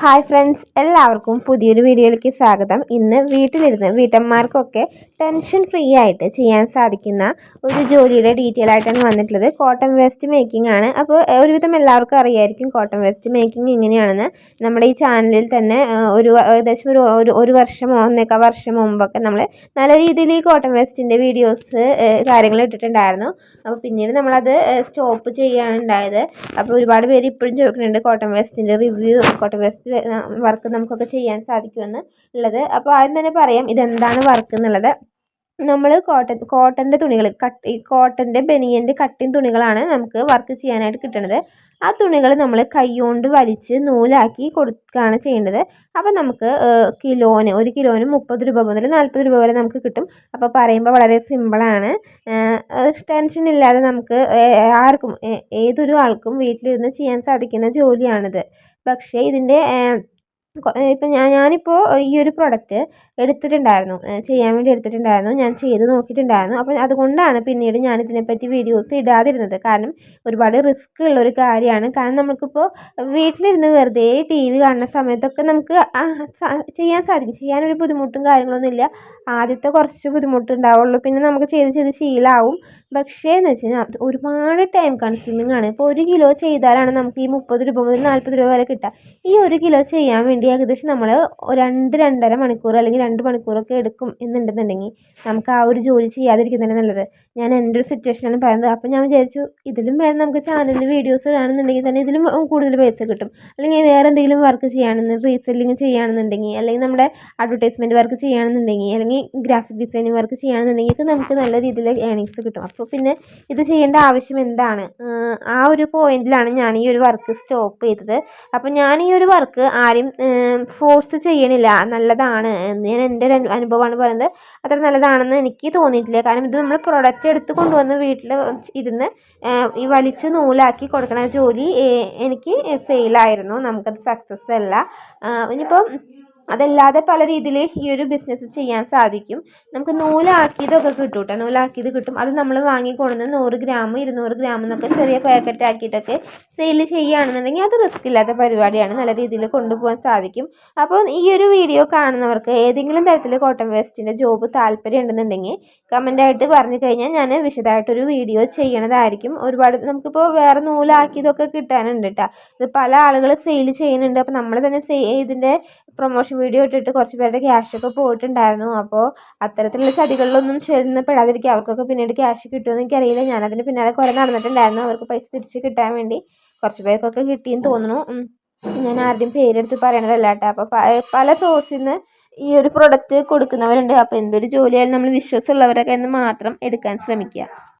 Hi friends എല്ലാവർക്കും പുതിയൊരു വീഡിയോയിലേക്ക് സ്വാഗതം. ഇന്ന് വീട്ടിലിരുന്ന് വീട്ടമ്മമാർക്കൊക്കെ ടെൻഷൻ ഫ്രീ ആയിട്ട് ചെയ്യാൻ സാധിക്കുന്ന ഒരു ജോലിയുടെ ഡീറ്റെയിൽ ആയിട്ടാണ് വന്നിട്ടുള്ളത്. കോട്ടൺ വേസ്റ്റ് മേക്കിംഗ് ആണ്. അപ്പോൾ ഒരുവിധം എല്ലാവർക്കും അറിയായിരിക്കും കോട്ടൺ വേസ്റ്റ് മേക്കിംഗ് എങ്ങനെയാണെന്ന് നമ്മുടെ ഈ ചാനലിൽ തന്നെ ഒരു ഏകദേശം ഒരു ഒരു ഒരു വർഷം ഒന്നേക്കാൾ വർഷം മുമ്പൊക്കെ നമ്മൾ നല്ല രീതിയിൽ ഈ കോട്ടൺ വേസ്റ്റിന്റെ വീഡിയോസ് കാര്യങ്ങൾ ഇട്ടിട്ടുണ്ടായിരുന്നു. അപ്പോൾ പിന്നീട് നമ്മളത് സ്റ്റോപ്പ് ചെയ്യുകയാണ് ഉണ്ടായത്. അപ്പോൾ ഒരുപാട് പേര് ഇപ്പോഴും ചോദിക്കുന്നുണ്ട് കോട്ടൺ വേസ്റ്റിന്റെ റിവ്യൂ കോട്ടൺ വേസ്റ്റ് വർക്ക് നമുക്കൊക്കെ ചെയ്യാൻ സാധിക്കുമെന്ന് ഉള്ളത്. അപ്പോൾ ആദ്യം തന്നെ പറയാം ഇതെന്താണ് വർക്ക് എന്നുള്ളത്. നമ്മൾ കോട്ടൺ കോട്ടന്റെ തുണികൾ കട്ട് കോട്ടന്റെ ബനിയന്റെ കട്ടിങ് തുണികളാണ് നമുക്ക് വർക്ക് ചെയ്യാനായിട്ട് കിട്ടുന്നത് ആ തുണികൾ നമ്മൾ കൈകൊണ്ട് വലിച്ച് നൂലാക്കി കൊടുക്കുകയാണ് ചെയ്യേണ്ടത്. അപ്പോൾ നമുക്ക് കിലോന് ഒരു കിലോന് മുപ്പത് രൂപ മുതൽ നാൽപ്പത് രൂപ വരെ നമുക്ക് കിട്ടും. അപ്പോൾ പറയുമ്പോൾ വളരെ സിമ്പിളാണ് ടെൻഷൻ ഇല്ലാതെ നമുക്ക് ആർക്കും ഏതൊരു ആൾക്കും വീട്ടിലിരുന്ന് ചെയ്യാൻ സാധിക്കുന്ന ജോലിയാണിത്. പക്ഷേ ഇതിന്റെ ഇപ്പം ഞാൻ ഞാനിപ്പോൾ ഈ ഒരു പ്രൊഡക്റ്റ് എടുത്തിട്ടുണ്ടായിരുന്നു. ചെയ്യാൻ വേണ്ടി എടുത്തിട്ടുണ്ടായിരുന്നു. ഞാൻ ചെയ്ത് നോക്കിയിട്ടുണ്ടായിരുന്നു. അപ്പോൾ അതുകൊണ്ടാണ് പിന്നീട് ഞാൻ ഇതിനെപ്പറ്റി വീഡിയോസ് ഇടാതിരുന്നത്. കാരണം ഒരുപാട് റിസ്ക് ഉള്ള ഒരു കാര്യമാണ്. കാരണം നമുക്കിപ്പോൾ വീട്ടിലിരുന്ന് വെറുതെ ടി വി കാണുന്ന സമയത്തൊക്കെ നമുക്ക് ചെയ്യാൻ സാധിക്കും. ചെയ്യാനൊരു ബുദ്ധിമുട്ടും കാര്യങ്ങളൊന്നും ഇല്ല. ആദ്യത്തെ കുറച്ച് ബുദ്ധിമുട്ടുണ്ടാവുള്ളൂ. പിന്നെ നമുക്ക് ചെയ്ത് ചെയ്ത് ശീലമാവും പക്ഷേ എന്ന് വെച്ച് കഴിഞ്ഞാൽ ഒരുപാട് ടൈം കൺസ്യൂമിംഗ് ആണ്. ഇപ്പോൾ ഒരു കിലോ ചെയ്താലാണ് നമുക്ക് ഈ മുപ്പത് രൂപ മുതൽ നാൽപ്പത് രൂപ വരെ കിട്ടുക. ഈ ഒരു കിലോ ചെയ്യാൻ വേണ്ടി ഏകദേശം നമ്മൾ രണ്ട് രണ്ടര മണിക്കൂർ അല്ലെങ്കിൽ രണ്ട് മണിക്കൂറൊക്കെ എടുക്കും എന്നുണ്ടെന്നുണ്ടെങ്കിൽ നമുക്ക് ആ ഒരു ജോലി ചെയ്യാതിരിക്കുന്നതാണ് നല്ലത്. ഞാൻ എന്റെ ഒരു സിറ്റുവേഷനാണ് പറയുന്നത്. അപ്പോൾ ഞാൻ വിചാരിച്ചു ഇതിലും വേണം നമുക്ക് ചാനലിൽ വീഡിയോസ് ഇടുകയാണെന്നുണ്ടെങ്കിൽ തന്നെ ഇതിലും കൂടുതൽ പൈസ കിട്ടും. അല്ലെങ്കിൽ വേറെ എന്തെങ്കിലും വർക്ക് ചെയ്യുകയാണെന്ന് റീസെല്ലിങ് ചെയ്യുകയാണെന്നുണ്ടെങ്കിൽ അല്ലെങ്കിൽ നമ്മുടെ അഡ്വർടൈസ്മെന്റ് വർക്ക് ചെയ്യുകയാണെന്നുണ്ടെങ്കിൽ അല്ലെങ്കിൽ ഗ്രാഫിക് ഡിസൈനിങ് വർക്ക് ചെയ്യുകയാണെന്നുണ്ടെങ്കിൽ ഒക്കെ നമുക്ക് നല്ല രീതിയിൽ ഏണിങ്സ് കിട്ടും. അപ്പോൾ പിന്നെ ഇത് ചെയ്യേണ്ട ആവശ്യം എന്താണ്? ആ ഒരു പോയിന്റിലാണ് ഞാൻ ഈ ഒരു വർക്ക് സ്റ്റോപ്പ് ചെയ്തത്. അപ്പോൾ ഞാൻ ഈ ഒരു വർക്ക് ആരും ഫോഴ്സ് ചെയ്യണില്ല. നല്ലതാണ്. എന്ന് ഞാൻ എന്റെ ഒരു അനുഭവമാണ് പറയുന്നത്. അത്ര നല്ലതാണെന്ന് എനിക്ക് തോന്നിയിട്ടില്ല. കാരണം ഇത് നമ്മൾ പ്രൊഡക്റ്റ് എടുത്ത് കൊണ്ടുവന്ന് വീട്ടിൽ ഇരുന്ന് ഈ വലിച്ച് നൂലാക്കി കൊടുക്കണ ജോലി എനിക്ക് ഫെയിലായിരുന്നു നമുക്കത് സക്സസ് അല്ല. ഇനിയിപ്പം അതല്ലാതെ പല രീതിയിൽ ഈ ഒരു ബിസിനസ് ചെയ്യാൻ സാധിക്കും. നമുക്ക് നൂലാക്കിയതൊക്കെ കിട്ടും കേട്ടോ നൂലാക്കിയത് കിട്ടും. അത് നമ്മൾ വാങ്ങിക്കൊണ്ടുവന്ന് നൂറ് ഗ്രാം ഇരുന്നൂറ് ഗ്രാം എന്നൊക്കെ ചെറിയ പാക്കറ്റ് ആക്കിയിട്ടൊക്കെ സെയിൽ ചെയ്യുകയാണെന്നുണ്ടെങ്കിൽ അത് റിസ്ക് ഇല്ലാത്ത പരിപാടിയാണ്. നല്ല രീതിയിൽ കൊണ്ടുപോകാൻ സാധിക്കും. അപ്പോൾ ഈ ഒരു വീഡിയോ കാണുന്നവർക്ക് ഏതെങ്കിലും തരത്തിൽ കോട്ടൺ വേസ്റ്റിന്റെ ജോബ് താല്പര്യം ഉണ്ടെന്നുണ്ടെങ്കിൽ കമന്റായിട്ട് പറഞ്ഞു കഴിഞ്ഞാൽ ഞാൻ വിശദമായിട്ടൊരു വീഡിയോ ചെയ്യണതായിരിക്കും. ഒരുപാട് നമുക്കിപ്പോൾ വേറെ നൂലാക്കിയതൊക്കെ കിട്ടാനുണ്ട് കേട്ടോ ഇത് പല ആളുകൾ സെയിൽ ചെയ്യുന്നുണ്ട്. അപ്പോൾ നമ്മൾ തന്നെ ഇതിന്റെ പ്രൊമോഷൻ വീഡിയോ ഇട്ടിട്ട് കുറച്ച് പേരുടെ ക്യാഷൊക്കെ പോയിട്ടുണ്ടായിരുന്നു. അപ്പോൾ അത്തരത്തിലുള്ള ചതികളിലൊന്നും ചെന്ന് പെടാതിരിക്കുക. അവർക്കൊക്കെ പിന്നീട് ക്യാഷ് കിട്ടുമെന്ന് എനിക്കറിയില്ല. ഞാനതിന് പിന്നാലെ കുറേ നടന്നിട്ടുണ്ടായിരുന്നു. അവർക്ക് പൈസ തിരിച്ച് കിട്ടാൻ വേണ്ടി കുറച്ച് പേർക്കൊക്കെ കിട്ടിയെന്ന് തോന്നുന്നു. ഞാൻ ആരുടെയും പേരെടുത്ത് പറയണതല്ല കേട്ടോ. അപ്പോൾ പല സോഴ്സിൽ നിന്ന് ഈ ഒരു പ്രൊഡക്റ്റ് കൊടുക്കുന്നവരുണ്ട്. അപ്പോൾ എന്തൊരു ജോലിയായാലും നമ്മൾ വിശ്വാസമുള്ളവരൊക്കെ എന്ന് മാത്രം എടുക്കാൻ ശ്രമിക്കുക.